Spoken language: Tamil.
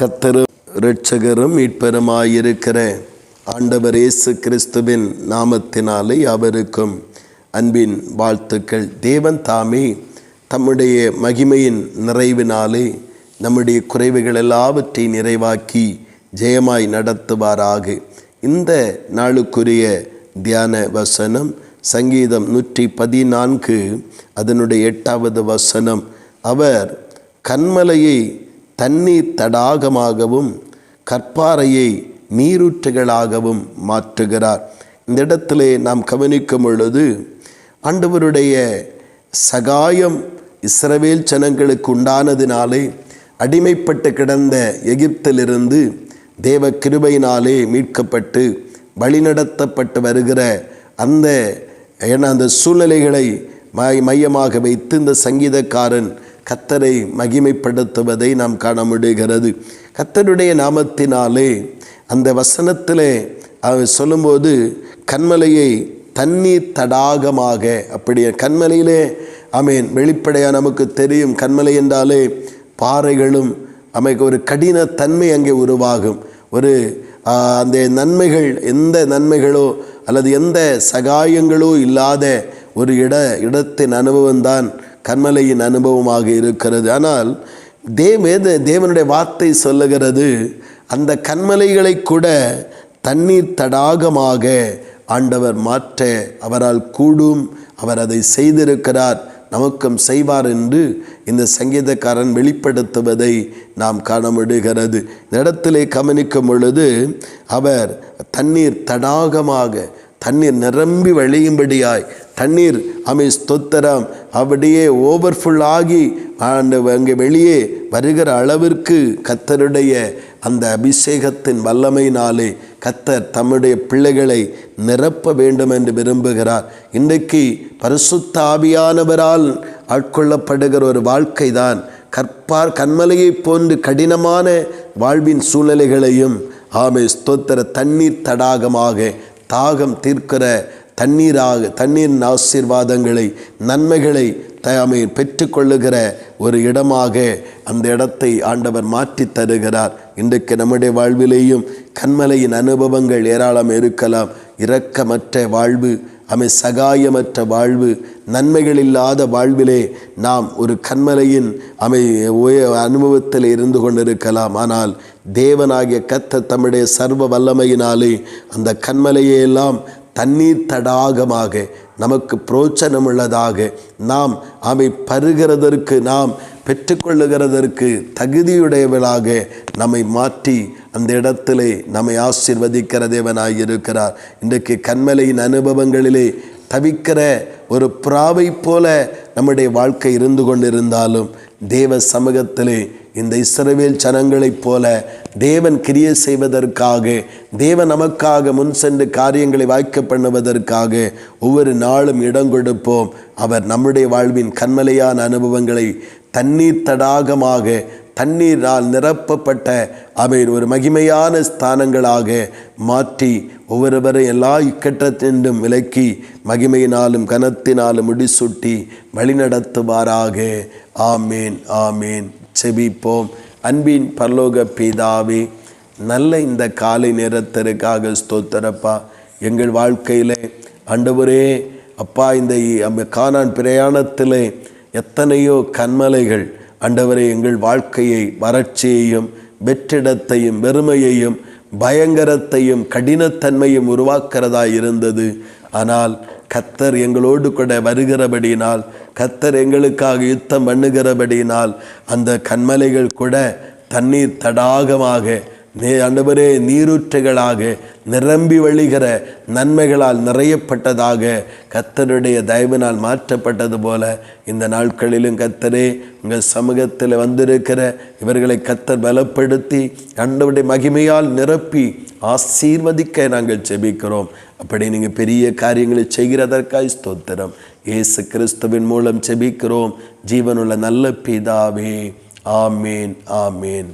கத்தரும் இரட்சகரும் மீட்பருமாயிருக்கிற ஆண்டவர் இயேசு கிறிஸ்துவின் நாமத்தினாலே அவருக்கும் அன்பின் வாழ்த்துக்கள். தேவன் தாமே தம்முடைய மகிமையின் நிறைவினாலே நம்முடைய குறைவுகள் எல்லாவற்றை நிறைவாக்கி ஜெயமாய் நடத்துவாராக. இந்த நாளுக்குரிய தியான வசனம் சங்கீதம் நூற்றி பதினான்கு அதனுடைய எட்டாவது வசனம். அவர் கண்மலையை தண்ணீர் தடாகமாகவும் கற்பாறையை நீரூற்றுகளாகவும் மாற்றுகிறார். இந்த இடத்திலே நாம் கவனிக்கும் பொழுது ஆண்டவருடைய சகாயம் இஸ்ரவேல் ஜனங்களுக்கு உண்டானதினாலே அடிமைப்பட்டு கிடந்த எகிப்திலிருந்து தேவ கிருபையினாலே மீட்கப்பட்டு வழிநடத்தப்பட்டு வருகிற அந்த என அந்த சூழ்நிலைகளை மையமாக வைத்து இந்த சங்கீதக்காரன் கத்தரை மகிமைப்படுத்துவதை நாம் காண முடிகிறது கத்தருடைய நாமத்தினாலே அந்த வசனத்தில் அவர் சொல்லும்போது கண்மலையை தண்ணீர் தடாகமாக அப்படி கண்மலையிலே ஆமேன் வெளிப்படையாக நமக்கு தெரியும். கண்மலை என்றாலே பாறைகளும் அமைக்க ஒரு கடின தன்மை அங்கே உருவாகும். ஒரு அந்த நன்மைகள் எந்த நன்மைகளோ அல்லது எந்த சகாயங்களோ இல்லாத ஒரு இட இடத்தின் அனுபவம்தான் கண்மலையின் அனுபவமாக இருக்கிறது. ஆனால் தேவ தேவனுடைய வார்த்தை சொல்லுகிறது? அந்த கண்மலைகளை கூட தண்ணீர் தடாகமாக ஆண்டவர் மாற்ற அவரால் கூடும். அவர் அதை செய்திருக்கிறார். நமக்கும் செய்வார் என்று இந்த சங்கீதக்காரன் வெளிப்படுத்துவதை நாம் காண முடிகிறது இந்த இடத்திலே கவனிக்கும் பொழுது அவர் தண்ணீர் தடாகமாக தண்ணீர் நிரம்பி வழியும்படியாய். தண்ணீர் அமை ஸ்தோத்தரம். அப்படியே ஓவர்ஃபுல் ஆகி அங்கே வெளியே வருகிற அளவிற்கு கத்தருடைய அந்த அபிஷேகத்தின் வல்லமையினாலே கத்தர் தம்முடைய பிள்ளைகளை நிரப்ப வேண்டும் என்று விரும்புகிறார். இன்றைக்கு பரிசுத்த ஆவியானவரால் ஆட்கொள்ளப்படுகிற ஒரு வாழ்க்கை தான் கற்பார் கண்மலையைப் போன்று கடினமான வாழ்வின் சூழ்நிலைகளையும் ஆமை ஸ்தோத்திர தண்ணீர் தடாகமாக தாகம் தீர்க்கிற தண்ணீராக தண்ணீரின் ஆசீர்வாதங்களை நன்மைகளை தாமே பெற்றுக்கொள்ளுகிற ஒரு இடமாக அந்த இடத்தை ஆண்டவர் மாற்றி தருகிறார். இன்றைக்கு நம்முடைய வாழ்விலேயும் கண்மலையின் அனுபவங்கள் ஏராளம் இருக்கலாம். இரக்கமற்ற வாழ்வு அமை சகாயமற்ற வாழ்வு நன்மைகள் இல்லாத வாழ்விலே நாம் ஒரு கண்மலையின் அமை உய- அனுபவத்தில் இருந்து கொண்டிருக்கலாம். ஆனால் தேவனாகிய கத்த தம்முடைய சர்வ வல்லமையினாலே அந்த கண்மலையை எல்லாம் தண்ணீர் தடாகமாக நமக்கு புரோச்சனமுள்ளதாக நாம் அவை பருகிறதற்கு நாம் பெற்றுக்கொள்ளுகிறதற்கு தகுதியுடையவளாக நம்மை மாற்றி அந்த இடத்திலே நம்மை ஆசிர்வதிக்கிற தேவனாக இருக்கிறார் இன்றைக்கு கண்மலையின் அனுபவங்களிலே தவிக்கிற ஒரு புறாவை போல நம்முடைய வாழ்க்கை இருந்து கொண்டிருந்தாலும் தேவ சமூகத்திலே இந்த இஸ்ரவேல் ஜனங்களைப் போல தேவன் கிரியை செய்வதற்காக தேவன் நமக்காக முன் சென்று காரியங்களை வாய்க்க பண்ணுவதற்காக ஒவ்வொரு நாளும் இடம் கொடுப்போம். அவர் நம்முடைய வாழ்வின் கண்மலையான அனுபவங்களை தண்ணீர் தடாகமாக தண்ணீரால் நிரப்பப்பட்ட அவை ஒரு மகிமையான ஸ்தானங்களாக மாற்றி ஒவ்வொருவரை எல்லா இக்கட்டத்தின்றும் விலக்கி மகிமையினாலும் கனத்தினாலும் முடிசூட்டி வழிநடத்துவாராக. ஆமேன் ஆமேன். செபிப்போம் அன்பின் பரலோக பீதாவே நல்ல இந்த காலை நேரத்திற்காக ஸ்தோத்திரப்பா. எங்கள் வாழ்க்கையிலே ஆண்டவரே அப்பா இந்த காணான் பிரயாணத்தில் பிரயாணத்திலே எத்தனையோ கண்மலைகள் அண்டவரை எங்கள் வாழ்க்கையை வறட்சியையும் வெற்றிடத்தையும் வெறுமையையும் பயங்கரத்தையும் கடினத்தன்மையும் உருவாக்கிறதா இருந்தது. ஆனால் கத்தர் எங்களோடு கூட வருகிறபடினால் கத்தர் எங்களுக்காக யுத்தம் பண்ணுகிறபடினால் அந்த கண்மலைகள் கூட தண்ணீர் தடாகமாக நே ஆண்டவரே நீரூற்றுகளாக நிரம்பி வழிகிற நன்மைகளால் நிறையப்பட்டதாக கத்தருடைய தயவினால் மாற்றப்பட்டது போல இந்த நாட்களிலும் கத்தரே உங்கள் சமூகத்தில் வந்திருக்கிற இவர்களை கத்தர் பலப்படுத்தி ஆண்டவருடைய மகிமையால் நிரப்பி ஆசீர்வதிக்க நாங்கள் செபிக்கிறோம் அப்படி நீங்கள் பெரிய காரியங்களை செய்கிறதற்காய் ஸ்தோத்திரம். இயேசு கிறிஸ்துவின் மூலம் செபிக்கிறோம் ஜீவனுள்ள நல்ல பிதாவே ஆமேன் ஆமேன்.